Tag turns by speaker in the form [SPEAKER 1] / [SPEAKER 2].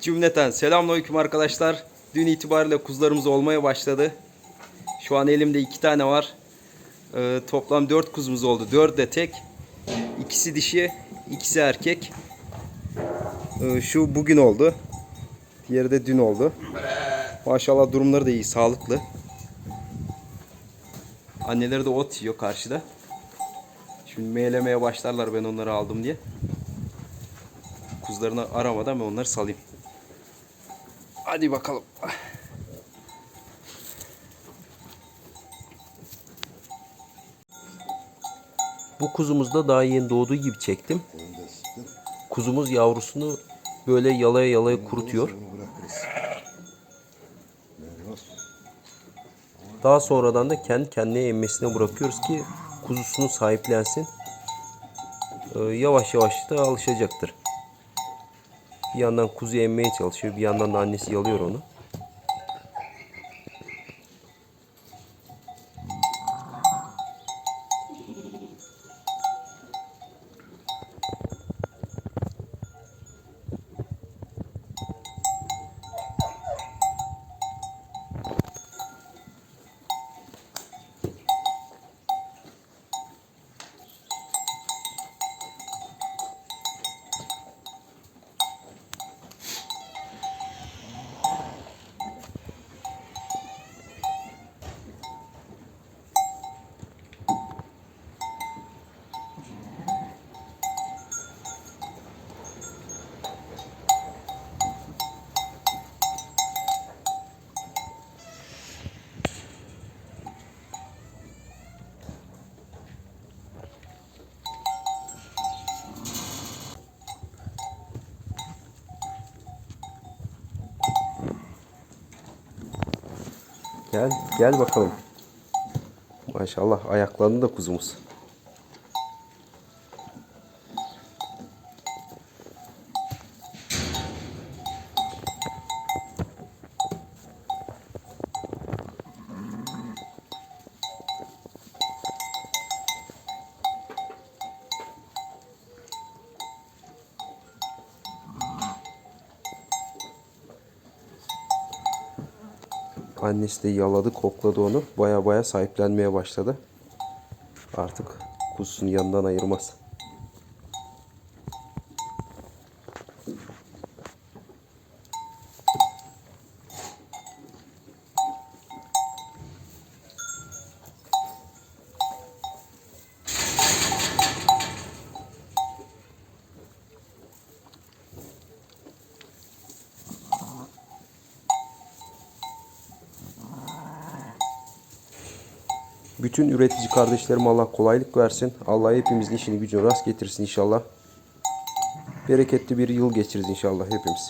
[SPEAKER 1] Cümleten selamünaleyküm arkadaşlar. Dün itibariyle kuzularımız olmaya başladı. Şu an elimde iki tane var. Ee, toplam dört kuzumuz oldu. Dört de tek. İkisi dişi, ikisi erkek. Ee, şu bugün oldu. Diğeri de dün oldu. Maşallah durumları da iyi, sağlıklı. Anneleri de ot yiyor karşıda. Şimdi meylemeye başlarlar ben onları aldım diye. Kuzularını aramadan ben onları salayım. Hadi bakalım. Bu kuzumuz da daha yeni doğduğu gibi çektim. Kuzumuz yavrusunu böyle yalaya yalaya kurutuyor. Daha sonradan da kendi kendine emmesine bırakıyoruz ki kuzusunu sahiplensin. Ee, yavaş yavaş da alışacaktır. Bir yandan kuzu emmeye çalışıyor, bir yandan da annesi yalıyor onu. Gel, gel bakalım. Maşallah ayaklandı da kuzumuz. Annesi de yaladı, kokladı onu. Baya baya sahiplenmeye başladı. Artık kuzusunu yanından ayırmaz. Bütün üretici kardeşlerim Allah kolaylık versin. Allah hepimizin işini gücünü rast getirsin inşallah. Bereketli bir yıl geçiririz inşallah hepimiz.